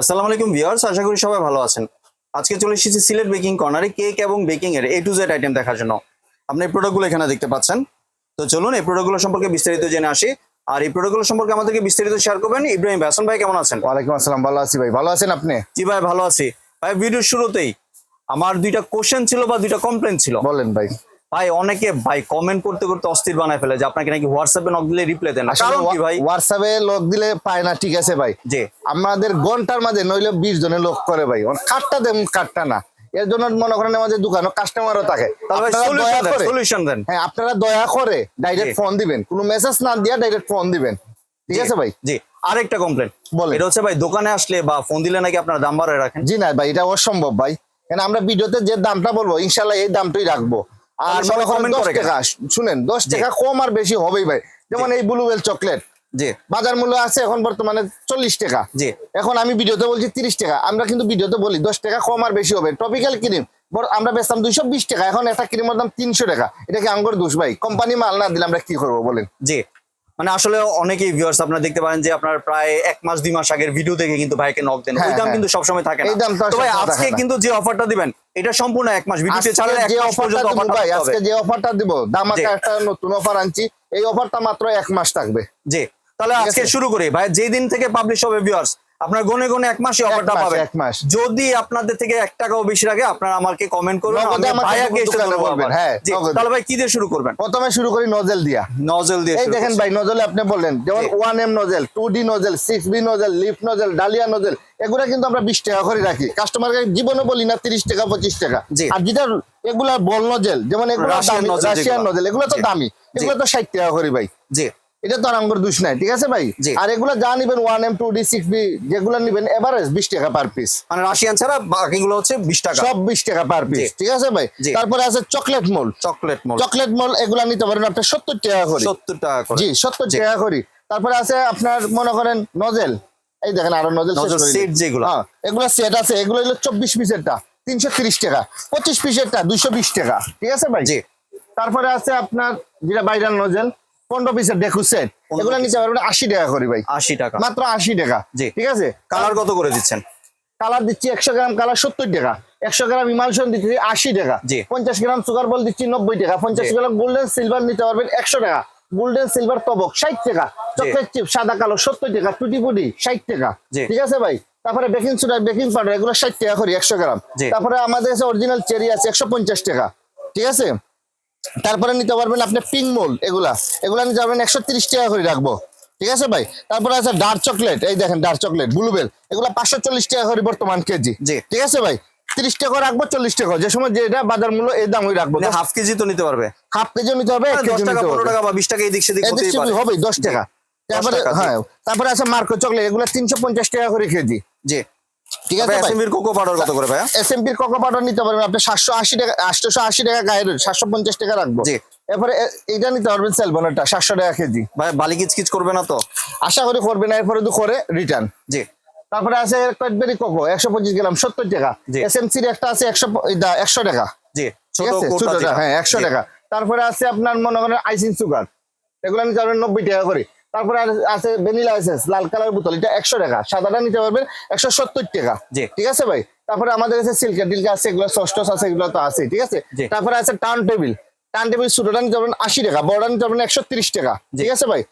আসসালামু আলাইকুম ভিউয়ার্স আশা করি সবাই ভালো আছেন। আজকে চলে এসেছি সিলেট বেকিং কর্নারে কেক এবং বেকিং এর এ টু জেড আইটেম দেখার জন্য। আপনি এই প্রোডাক্টগুলো এখানে দেখতে পাচ্ছেন। তো চলুন এই প্রোডাক্টগুলো সম্পর্কে বিস্তারিত জেনে আসি। আর এই প্রোডাক্টগুলো সম্পর্কে আমাদেরকে বিস্তারিত শেয়ার করবেন। ইব্রাহিম হাসান ভাই কেমন আছেন? ওয়ালাইকুম আসসালাম ভালো আছি ভাই। ভালো আছেন আপনি? জি ভাই ভালো আছি। ভাই ভিডিওর শুরুতেই আমার দুইটা কোশ্চেন ছিল বা দুইটা কমপ্লেন ছিল। বলেন ভাই। ভাই অনেকে ভাই কমেন্ট করতে করতে অস্থির বানায় ফেলে যে আপনাকে নাকি হোয়াটসঅ্যাপে নক দিলে রিপ্লাই দেন না। কারণ কি ভাই? হোয়াটসঅ্যাপে লোক দিলে পায় না ঠিক আছে ভাই। জি। আমাদের ঘণ্টার মাঝে নইলে বিশ জনের লোক করে ভাই। কাটটা দেন কাটটা না। এর জন্য মনে করেন আমাদের দোকানও কাস্টমারও থাকে। তাহলে ভাই সলিউশন দেন সলিউশন দেন। হ্যাঁ আপনারা দয়া করে ডাইরেক্ট ফোন দিবেন। কোনো মেসেজ না দিয়া ডাইরেক্ট ফোন দিবেন। ঠিক আছে ভাই? জি। আরেকটা কমপ্লেন বলে এটা হচ্ছে ভাই দোকানে আসলে বা ফোন দিলে নাকি আপনার দাম বাড়ায় রাখেন? জি না ভাই এটা অসম্ভব ভাই। কেন আমরা ভিডিওতে যে দামটা বলব ইনশাল্লাহ এই দামটাই রাখব। আর দশ টাকা। শুনেন দশ টাকা কম আর বেশি হবেই ভাই। যেমন এই ব্লুবেল চকলেট জি। বাজার মূল্য আছে এখন বর্তমানে চল্লিশ টাকা। জি। এখন আমি ভিডিওতে বলছি তিরিশ টাকা। আমরা কিন্তু ভিডিওতে বলি দশ টাকা কম আর বেশি হবে। টপিক্যাল ক্রিম আমরা বেচতাম দুইশো বিশ টাকা। এখন একটা ক্রিমের দাম তিনশো টাকা। এটা কি আঙ্গুর দোষ ভাই? কোম্পানি মাল না দিলে আমরা কি করব বলেন? জি। মানে আসলে অনেকেই ভিউয়ার্স আপনারা দেখতে পারেন যে আপনার প্রায় এক মাস দুই মাস আগের ভিডিও দেখে কিন্তু ভাইকে নক দেন। ওই হ্যাঁ, দাম হ্যাঁ। কিন্তু সবসময় থাকে না। তো ভাই আজকে কিন্তু যে অফারটা দিবেন এটা সম্পূর্ণ এক মাস। ভিডিওতে ছাড়া এক যে মাস অফারটা পর্যন্ত দিব ভাই আজকে যে অফারটা দিব দাম আছে একটা নতুন অফার আনছি। এই অফারটা মাত্র এক মাস থাকবে। জি। তাহলে আজকে শুরু করি। ভাই যেই দিন থেকে পাবলিশ হবে ভিউয়ার্স আপনার গনে গনে এক মাসই অফারটা মাস, পাবেন। এক মাস। যদি আপনাদের থেকে এক টাকাও বেশি লাগে আপনারা আমাকে কমেন্ট করবেন ভাইয়াকে এসে বলবেন, হ্যাঁ, তাহলে ভাই কি দিয়ে শুরু করবেন? প্রথমে শুরু করি নজেল দিয়া। নজল দিয়ে এই দেখেন ভাই নজলে আপনি বললেন যেমন। One M nozzle two D nozzle six B nozzle leaf nozzle dahlia nozzle এগুলা কিন্তু আমরা বিশ টাকা করে রাখি। কাস্টমারকে জীবনে বলি না তিরিশ টাকা পঁচিশ টাকা। জি। আর যেটা এগুলা বল নজেল যেমন এগুলো রাশিয়ান নজেল এগুলো তো দামি এগুলো তো ষাট টাকা করে ভাই। জি। এটা তো আর আমার দুষ নাই ঠিক আছে ভাই? আর এগুলো যা নিবেন one M two D six B যেগুলো নিবেন এভারেজ বিশ টাকা পার পিস মানে রাশিয়ান ছাড়া বাকিগুলো হচ্ছে বিশ টাকা। সব বিশ টাকা পার পিস ঠিক আছে ভাই? তারপরে আছে chocolate mould chocolate mould chocolate mould এগুলা নিতে পারেন আপনি সত্তর টাকা করে। সত্তর টাকা করে। জি সত্তর টাকা করি। তারপরে আছে আপনার মনে করেন নজেল এই দেখেন আরও নজেল সেট। যেগুলো। হ্যাঁ এগুলো সেট আছে এগুলো হলো চব্বিশ পিসেরটা তিনশো তিরিশ টাকা। পঁচিশ পিসেরটা দুইশো বিশ টাকা ঠিক আছে ভাই? জি। তারপরে আছে আপনার যেটা বাইরাল নজেল পনেরো পিসের ডেকু সেট এগুলো পারবেন আশি টাকা করি ভাই। আশি টাকা। মাত্র আশি টাকা। জি। ঠিক আছে? কালার কত করে দিচ্ছেন? কালার দিচ্ছি একশো গ্রাম কালার সত্তর টাকা। একশো গ্রাম ইমালশন দিচ্ছি আশি টাকা। জি। পঞ্চাশ গ্রাম সুগার বল দিচ্ছি নব্বই টাকা। পঞ্চাশ গ্রাম গোল্ডেন সিলভার নিতে পারবেন একশো টাকা। গোল্ডেন সিলভার তবক ষাট টাকা। চকলেট চিপ সাদা কালো সত্তর টাকা। টুটি ফুটি ষাট টাকা। ঠিক আছে ভাই? তারপরে বেকিং সোডা বেকিং পাউডার এগুলো ষাট টাকা করি একশো গ্রাম। তারপরে আমাদের কাছে অরিজিনাল চেরি আছে একশো পঞ্চাশ টাকা। ঠিক আছে? তারপরে নিতে পারবেন আপনি পিঙ্ক মোল এগুলা। এগুলা নিতে পারবেন একশো তিরিশ টাকা করে রাখব। ঠিক আছে ভাই? তারপরে আছে ডার্ক চকলেট এই দেখেন ডার্ক চকলেট ব্লুবেল এগুলা পাঁচশো চল্লিশ টাকা করে বর্তমান কেজি জি। ঠিক আছে ভাই? তিরিশ টাকা রাখব চল্লিশ টাকা যে সময় যেটা বাজার মূল্য এই দাম ওই রাখব হাফ কেজি তো নিতে পারবে। হাফ কেজি নিতে হবে টাকা বা বিশ টাকা এদিক সেদিক হবে দশ টাকা। তারপরে হ্যাঁ তারপরে আছে মার্কো চকলেট এগুলো তিনশো পঞ্চাশ টাকা করে কেজি জি। ঠিক আছে এসএমবির কোকো পাউডার কত করে কোকো পাউডার নিতে পারবেন আপনি সাতশো আশি টাকা আটশোশো আশি টাকা গায়ের সাতশো পঞ্চাশ টাকা রাখব। জি। এরপরে এ- এইটা নিতে পারবেন সেলবনেরটা সাতশো টাকা কেজি। ভাই বালি কিচকিচ করবে না তো? আশা করি করবে না এরপরে তো করে রিটার্ন জি। তারপরে আছে ক্যাডবেরি কোকো একশো পঁচিশ গ্রাম সত্তর টাকা। জি। এস এম সির একটা আছে একশো একশো টাকা। জি ছোট কোটা হ্যাঁ একশো জি। টাকা। তারপরে আছে আপনার মনে করেন আইসিং সুগার এগুলো নিতে পারবেন নব্বই টাকা করে। তারপরে আছে ভ্যানিলা এসেন্স লাল কালার বোতল এটা একশো টাকা। সাদাটা নিতে পারবেন একশো সত্তর টাকা। ঠিক আছে ভাই? তারপরে আমাদের কাছে সিল্কের ডিলকা আছে এগুলো সস্টস আছে এগুলো তো আছে ঠিক আছে? তারপরে আছে টার্ন টেবিল টার্ন টেবিল ছোটটা নিতে পারবেন আশি টাকা বড়টা নিতে পারবেন একশো তিরিশ টাকা। ঠিক আছে ভাই।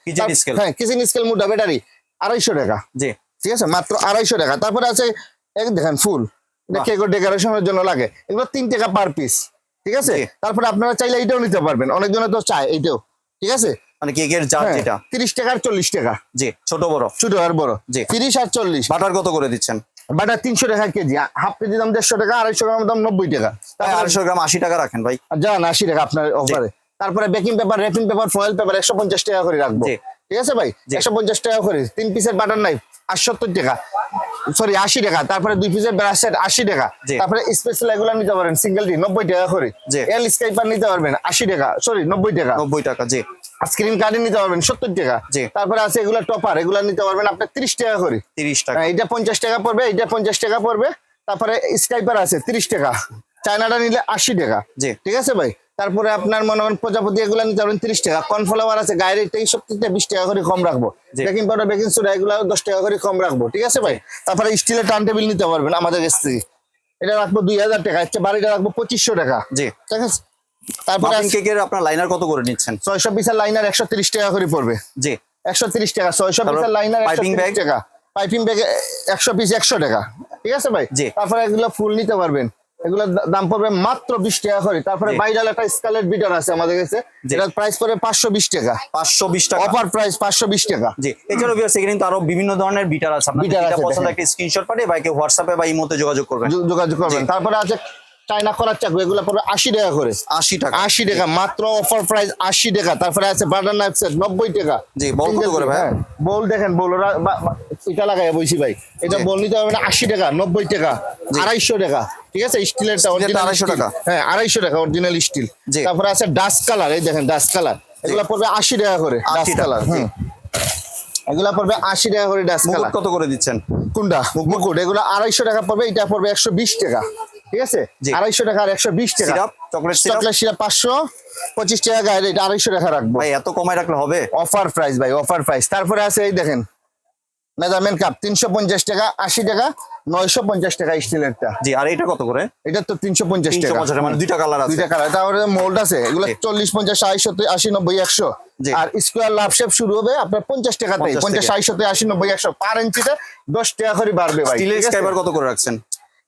হ্যাঁ কিচেন স্কেল মুডা ব্যাটারি আড়াইশো টাকা। জি। ঠিক আছে? মাত্র আড়াইশো টাকা। তারপরে আছে এক দেখেন ফুল। এটা বাহ। কেক ডেকোরেশনের জন্য লাগে। এগুলো তিন টাকা পার পিস ঠিক আছে? তারপরে আপনারা চাইলে এইটাও নিতে পারবেন। অনেকজনে তো চায় এইটাও। ঠিক আছে? মানে কেকের জার হ্যাঁ, যেটা। তিরিশ টাকা আর চল্লিশ টাকা। জি ছোট বড়। ছোট আর বড়। জি। তিরিশ আর চল্লিশ। বাটার কত করে দিচ্ছেন? বাটার তিনশো টাকা কেজি। হাফ কেজি দাম দেড়শো টাকা আড়াইশো গ্রাম দাম নব্বই টাকা। ভাই তারপরে আড়াইশো গ্রাম আশি টাকা রাখেন ভাই। যান আশি টাকা আপনার অফারে তারপরে baking paper wrapping paper foil paper একশো পঞ্চাশ টাকা করে রাখব। ঠিক আছে ভাই? জি। একশো পঞ্চাশ টাকা করে। তিন পিসের বাটার নাইফ আটসত্তর টাকা। সরি আশি টাকা। তারপরে দুই পিসের ব্রাশ সেট আশি টাকা। তারপরে স্পেশাল এগুলো নিতে পারেন সিঙ্গেল টি নব্বই টাকা করে। এল স্কাইপার নিতে পারবেন আশি টাকা। সরি নব্বই টাকা। নব্বই টাকা জি। স্ক্রিন কার্ডে নিতে পারবেন সত্তর টাকা। তারপরে আছে এগুলো টপার এগুলো নিতে পারবেন আপনার তিরিশ টাকা করে। তিরিশ টাকা। হ্যাঁ, এটা পঞ্চাশ টাকা পড়বে এটা পঞ্চাশ টাকা পড়বে তারপরে স্কাইপার আছে তিরিশ টাকা। চায়নাটা নিলে আশি টাকা। জি। ঠিক আছে ভাই? তারপরে আপনার মনে করেন প্রজাপতি এগুলো নিতে পারবেন তিরিশ টাকা। কর্নফ্লাওয়ার আছে গায়ের এই সব থেকে বিশ টাকা করে কম রাখব। বেকিং পাউডার বেকিং সোডা এগুলো দশ টাকা করে কম রাখব। ঠিক আছে ভাই? তারপরে স্টিলের টার্ন টেবিল নিতে পারবেন আমাদের কাছ থেকে। এটা রাখব দুই হাজার টাকা হচ্ছে বাড়িটা রাখব পঁচিশশো টাকা। জি। ঠিক আছে? তারপরে কেকের আপনার লাইনার কত করে নিচ্ছেন? ছয়শো পিসের লাইনার একশো তিরিশ টাকা করে পড়বে। জি। একশো তিরিশ টাকা ছয়শো তারপর পিসের লাইনার একশো piping তিরিশ bag? টাকা। পাইপিং ব্যাগ একশো পিস একশো টাকা। ঠিক আছে ভাই? তারপরে এগুলো ফুল নিতে পারবেন। এগুলোর দাম পড়বে মাত্র বিশ টাকা করে। তারপরে। বাইরাল একটা স্কালেট বিটার আছে আমাদের কাছে। জি। এটার প্রাইস পড়বে পাঁচশো বিশ টাকা। পাঁচশো বিশ টাকা। অফার প্রাইস পাঁচশো বিশ টাকা। জি। এছাড়াও ভিউয়ার্স এখানে কিন্তু আরও বিভিন্ন ধরনের বিটার আছে। আপনার বিটার যেটা পছন্দ একটা স্ক্রিনশট পাঠিয়ে বাইকে হোয়াটসঅ্যাপে বা ইমোতে যোগাযোগ করবেন। যোগাযোগ করবেন। তারপরে আছে চাইনা করার চাকু এগুলো পড়বে আশি টাকা করে। আশি টাকা। আশি টাকা মাত্র অফার প্রাইস আশি টাকা। তারপরে আছে বাটার নাইফ সেট নব্বই টাকা। জি, বল কত করে ভাই? বল দেখেন বল ওরা এটা লাগাই বলছি ভাই। এটা বল নিতে হবে আশি টাকা নব্বই টাকা আড়াইশো টাকা। ঠিক আছে? স্টিলের আড়াইশো টাকা? হ্যাঁ আড়াইশো টাকা অরিজিনাল স্টিল। তারপরে আছে ডাস্ট কালার এই দেখেন ডাস্ট কালার এগুলো পড়বে আশি টাকা করে 80 ডাস্ট কালার। হুম। এগুলা পড়বে আশি টাকা করে ডাস্ট কালার কত করে দিচ্ছেন? কোনটা? মুকুট এগুলো আড়াইশো টাকা পড়বে এটা পড়বে একশো বিশ টাকা। ঠিক আছে? আড়াইশো টাকা আর একশো বিশ টাকা। চকলেট চকলেট সিরাপ পাঁচশো পঁচিশ টাকা গায়ে এটা আড়াইশো টাকা রাখব। ভাই এত কমায় রাখলে হবে? অফার প্রাইস ভাই অফার প্রাইস তারপরে আছে এই দেখেন মেজারমেন্ট কাপ তিনশো পঞ্চাশ টাকা আশি টাকা নয়শো পঞ্চাশ টাকা স্টিলেরটা জি আর এটা কত করে? এটা তো তিনশো পঞ্চাশ টাকা। মানে দুইটা কালার আছে। দুইটা কালার তারপরে মোল্ড আছে এগুলো চল্লিশ পঞ্চাশ সত্তর আশি নব্বই একশো। আর স্কোয়ার লাভ শেপ শুরু হবে আপনার পঞ্চাশ টাকাতে পঞ্চাশ সত্তর আশি নব্বই একশো। পার ইঞ্চিতে দশ টাকা করে বাড়বে ভাই স্টিলের কত করে রাখছেন?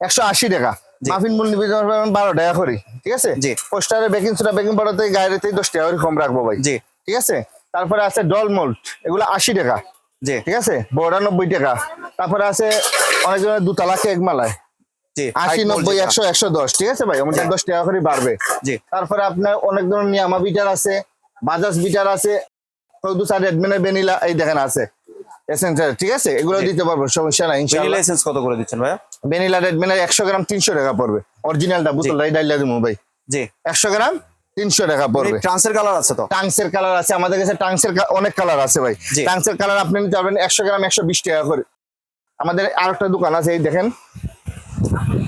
একশো আশি টাকা। মাফিন নিবে বারো টাকা করে ঠিক আছে? জি। পোস্টারে বেকিং সোডা বেকিং পাউডার থেকে দশ টাকা করে কম রাখব ভাই। জি। ঠিক আছে? তারপরে আছে ডল এগুলো আশি টাকা। জি। ঠিক আছে? বড়া নব্বই টাকা। তারপরে আছে অনেক জনের দুতলা কেক মালায়। আশি নব্বই একশো একশো দশ ঠিক আছে ভাই? আমাদের দশ টাকা করে বাড়বে। জি। তারপরে আপনার অনেক ধরনের নিয়ামা বিটার আছে বাজাজ বিটার আছে এই দেখেন আছে। এসেন্সিয়াল ঠিক আছে? এগুলো দিতে পারব সমস্যা নাই ইনশাআল্লাহ। এসেন্স কত করে দিচ্ছেন ভাইয়া? ভ্যানিলা রেডমিনের একশো গ্রাম তিনশো টাকা পড়বে। অরিজিনালটা বুতল ডাইলা দিব ভাই। জি। একশো গ্রাম তিনশো টাকা পড়বে। ট্রান্সের কালার আছে তো? টাংসের কালার আছে আমাদের কাছে টাংসের অনেক কালার আছে ভাই। টাংসের কালার আপনি নিতে পারবেন একশো গ্রাম একশো বিশ টাকা করে। আমাদের আরেকটা দোকান আছে এই দেখেন।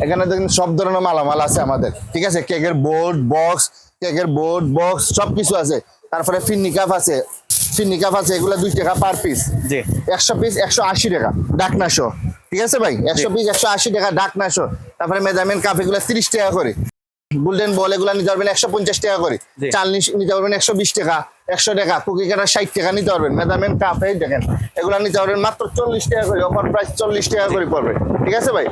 এখানে দেখেন সব ধরনের মালামাল আছে আমাদের। ঠিক আছে? কেকের বোর্ড বক্স কেকের বোর্ড বক্স সব কিছু আছে। তারপরে ফিন্নি কাপ আছে। ফিন্নি কাপ আছে এগুলো দুই টাকা পার পিস জি। একশো পিস একশো আশি টাকা ডাকনাশো ঠিক আছে ভাই? একশো পিস একশো আশি টাকা ডাকনাশো তারপরে মেজারমেন্ট কাপ এগুলো তিরিশ টাকা করে। গোল্ডেন বল এগুলো নিতে পারবেন একশো পঞ্চাশ টাকা করে। চাল নিতে পারবেন একশো বিশ টাকা একশো টাকা কুকি কাটা ষাট টাকা নিতে পারবেন। মেজারমেন্ট কাপ এই দেখেন এগুলো নিতে পারবেন মাত্র চল্লিশ টাকা করে অফার প্রাইস চল্লিশ টাকা করে পড়বে। ঠিক আছে ভাই?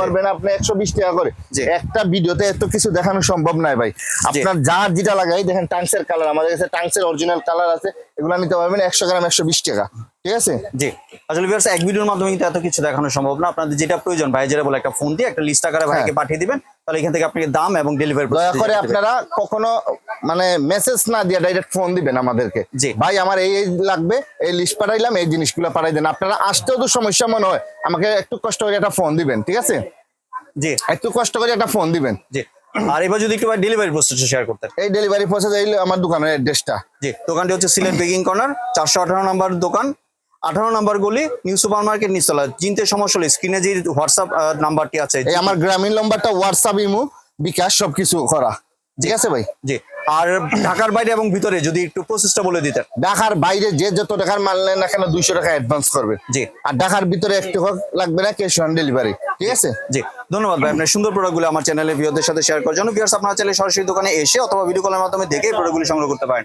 পারবেন আপনি একশো বিশ টাকা করে। একটা ভিডিওতে এত কিছু দেখানো সম্ভব নয় ভাই। আপনার যা যেটা লাগাই দেখেন টাংসের কালার আমাদের কাছে টাংসের অরিজিনাল কালার আছে এগুলো নিতে পারবেন একশো গ্রাম একশো বিশ টাকা। ঠিক আছে? জি। আসলে ভিউয়ার্স এক ভিডিওর মাধ্যমে কিন্তু এত কিছু দেখানো সম্ভব না। আপনাদের যেটা প্রয়োজন ভাই যেটা বলে একটা ফোন দিয়ে একটা লিস্ট আকারে ভাইকে হ্যাঁ। পাঠিয়ে দিবেন তাহলে এখান থেকে আপনাকে দাম এবং ডেলিভারি দয়া করে আপনারা কখনো মানে মেসেজ না দিয়ে ডাইরেক্ট ফোন দিবেন আমাদেরকে। জি। ভাই আমার এই এই লাগবে এই লিস্ট পাঠাইলাম এই জিনিসগুলো পাঠাই দেন। আপনারা আসতেও তো সমস্যা মনে হয় আমাকে একটু কষ্ট করে একটা ফোন দিবেন ঠিক আছে? জি। একটু কষ্ট করে একটা ফোন দিবেন। জি। আর এবার যদি একটু ডেলিভারি প্রসেসটা শেয়ার করতেন। এই ডেলিভারি প্রসেস এই আমার দোকানের অ্যাড্রেসটা জি দোকানটি হচ্ছে সিলেট বেকিং কর্নার চারশো আঠারো নাম্বার দোকান আঠারো নাম্বার গলি নিউ সুপার মার্কেট নিচতলা। চিনতে সমস্যা হলে স্ক্রিনে যে হোয়াটসঅ্যাপ নাম্বারটি আছে এই আমার গ্রামীণ নাম্বারটা হোয়াটসঅ্যাপ ইমো বিকাশ সবকিছু করা। ঠিক আছে ভাই? জি। আর ঢাকার বাইরে এবং ভিতরে যদি একটু প্রসেসটা বলে দিতেন। ঢাকার বাইরে যে যত টাকার মাল নেন না কেন দুইশো টাকা অ্যাডভান্স করবে। জি। আর ঢাকার ভিতরে একটু লাগবে না ক্যাশ অন ডেলিভারি ঠিক আছে? জি। ধন্যবাদ ভাই আপনার সুন্দর প্রোডাক্টগুলো আমার চ্যানেলে ভিউদের সাথে শেয়ার করার জন্য। ভিউয়ার্স আপনারা চাইলে সরাসরি দোকানে এসে অথবা ভিডিও কলের মাধ্যমে দেখে প্রোডাক্টগুলি সংগ্রহ করতে পারেন।